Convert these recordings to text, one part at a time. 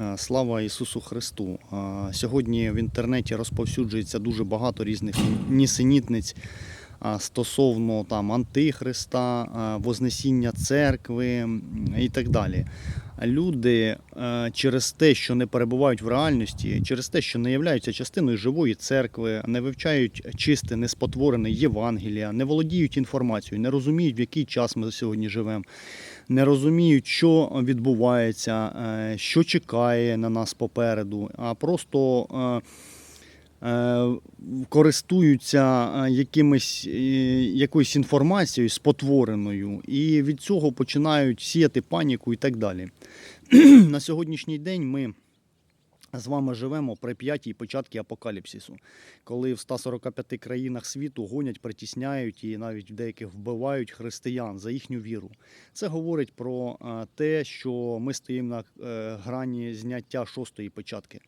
Е, Слава Ісусу Христу! Е, Сьогодні в інтернеті розповсюджується дуже багато різних нісенітниць стосовно там антихриста, Вознесіння церкви і так далі. Люди е, через те, що не перебувають в реальності, через те, що не являються частиною живої церкви, не вивчають чисте, неспотворене Євангелія, не володіють інформацією, не розуміють, в який час ми сьогодні живемо, не розуміють, що відбувається, е, що чекає на нас попереду, а просто е, користуються е, якимись, е, якоюсь інформацією спотвореною, і від цього починають сіяти паніку і так далі. На сьогоднішній день ми з вами живемо при п'ятій початку апокаліпсису, коли в 145 країнах світу гонять, притісняють і навіть в деяких вбивають християн за їхню віру. Це говорить про е, те, що ми стоїмо на е, грані зняття шостої початки.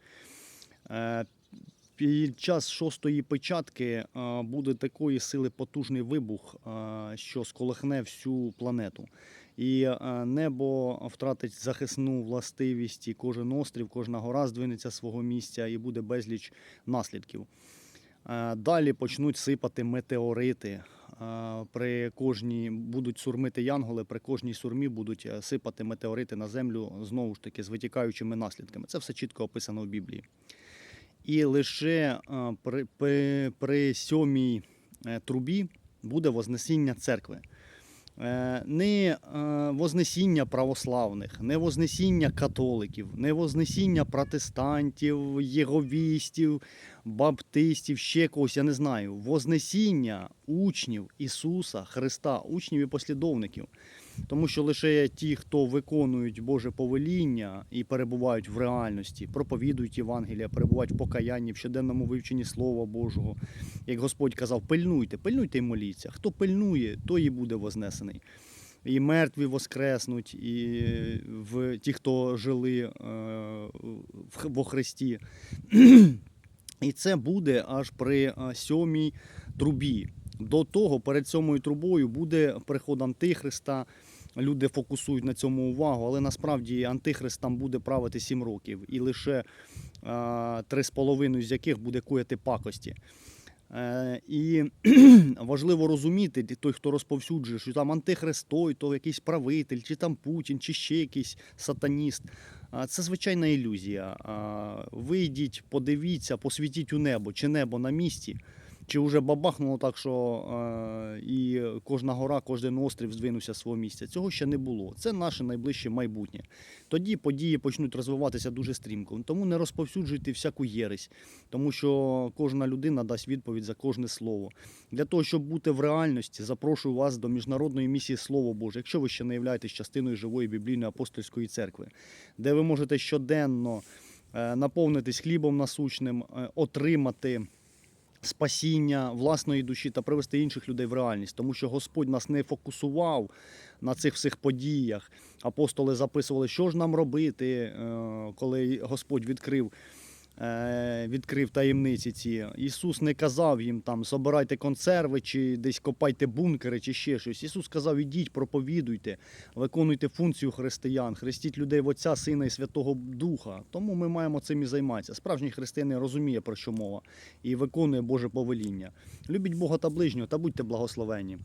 Під час шостої печатки е, буде такої сили потужний вибух, е, що сколихне всю планету. І е, небо втратить захисну властивість, і кожен острів, кожна гора здвинеться свого місця, і буде безліч наслідків. Далі почнуть сипати метеорити. При кожній будуть сурмити янголи, при кожній сурмі будуть сипати метеорити на землю знову ж таки з витікаючими наслідками. Це все чітко описано в Біблії. І лише е, при, при, при сьомій е, трубі буде вознесіння церкви. Е, Не вознесіння православних, не вознесіння католиків, не вознесіння протестантів, єговістів, баптистів, ще когось, я не знаю. Вознесіння учнів Ісуса Христа, учнів і послідовників. Тому що лише ті, хто виконують Боже повеління і перебувають в реальності, проповідують Євангелія, перебувають в покаянні, в щоденному вивченні Слова Божого. Як Господь казав, пильнуйте, пильнуйте і моліться. Хто пильнує, той і буде вознесений. І мертві воскреснуть, і в ті, хто жили е, во Христі. І це буде аж при е, сьомій трубі. До того, перед сьомою трубою буде приход Антихриста. Люди фокусують на цьому увагу, але насправді Антихрист там буде правити сім років, і лише е, три з яких буде кояти пакості. Е, І важливо розуміти, той, хто розповсюджує, що там антихрист той, то якийсь правитель, чи там Путін, чи ще якийсь сатаніст. Це звичайна ілюзія. Вийдіть, подивіться, посвітіть у небо, чи небо на місці, чи вже бабахнуло так, що е, і кожна гора, кожен острів здвинувся з свого місця. Цього ще не було. Це наше найближче майбутнє. Тоді події почнуть розвиватися дуже стрімко. Тому не розповсюджуйте всяку єресь, тому що кожна людина дасть відповідь за кожне слово. Для того, щоб бути в реальності, запрошую вас до міжнародної місії Слово Боже, якщо ви ще не являєтесь частиною живої біблійної апостольської церкви, де ви можете щоденно е, наповнитись хлібом насущним, е, отримати спасіння власної душі та привести інших людей в реальність, тому що Господь нас не фокусував на цих всіх подіях. Апостоли записували, що ж нам робити, е, коли Господь відкрив. Е, Відкрив таємниці ці. Ісус не казав їм там собирайте консерви, чи десь копайте бункери, чи ще щось. Ісус сказав: ідіть, проповідуйте, виконуйте функцію християн, хрестіть людей в Отця, Сина і Святого Духа. Тому ми маємо цим і займатися. Справжній християнин розуміє, про що мова, і виконує Боже повеління. Любіть Бога та ближнього та будьте благословені.